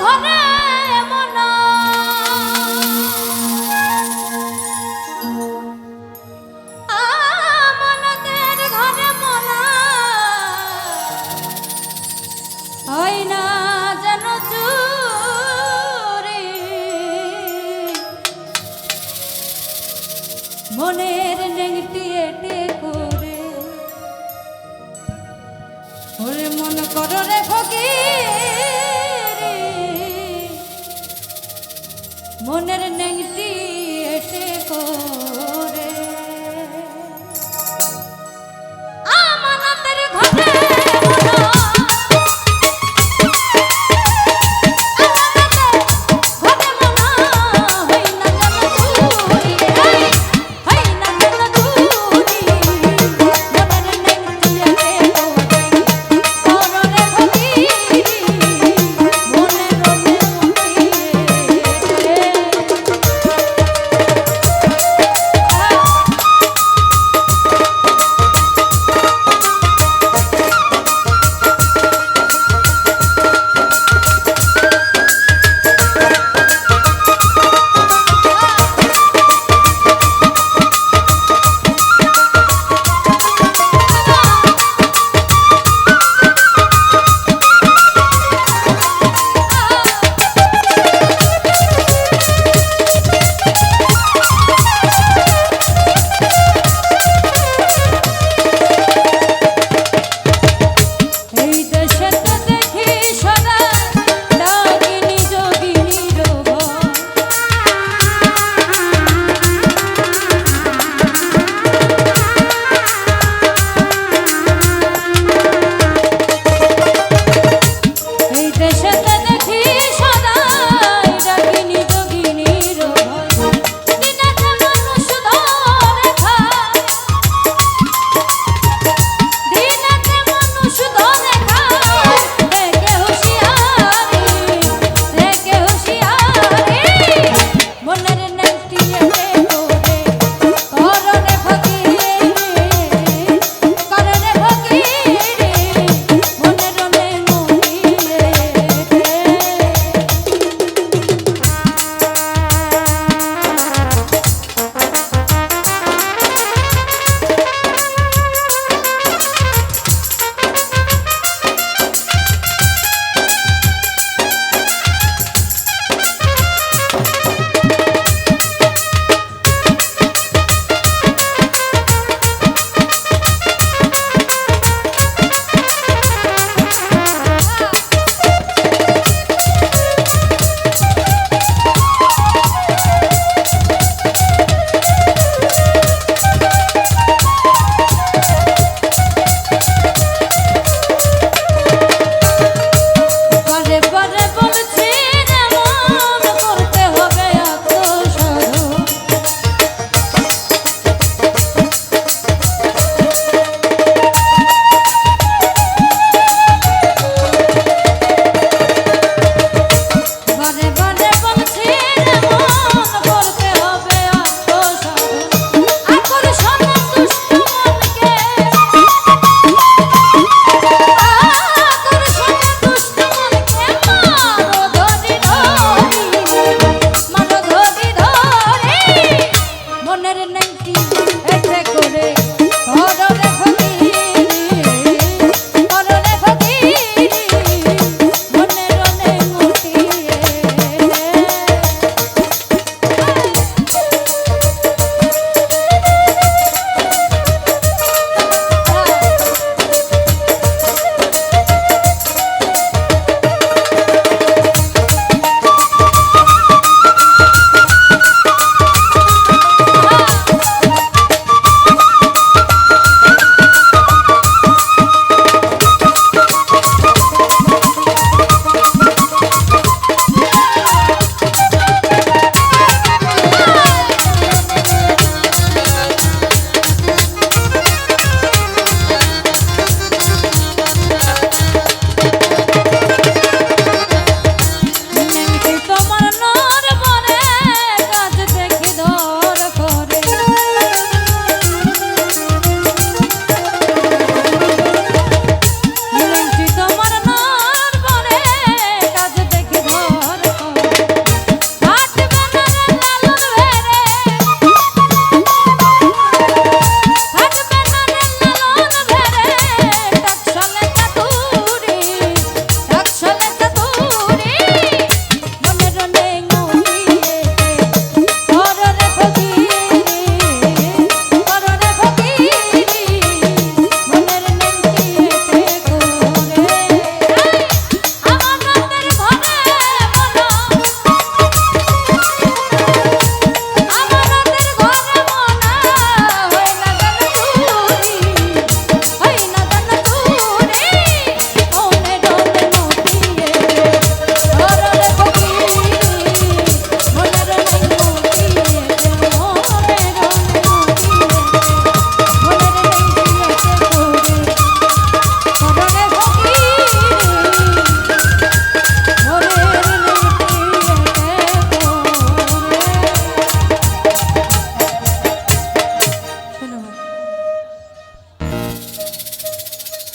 ঘরে মনা আমানতের ঘরে মনা হয় না যেন চুরি। মনের নেংটি এটে করে। ওরে মন করো রে ঘরে মনের নেংটি এসে কো এতে করে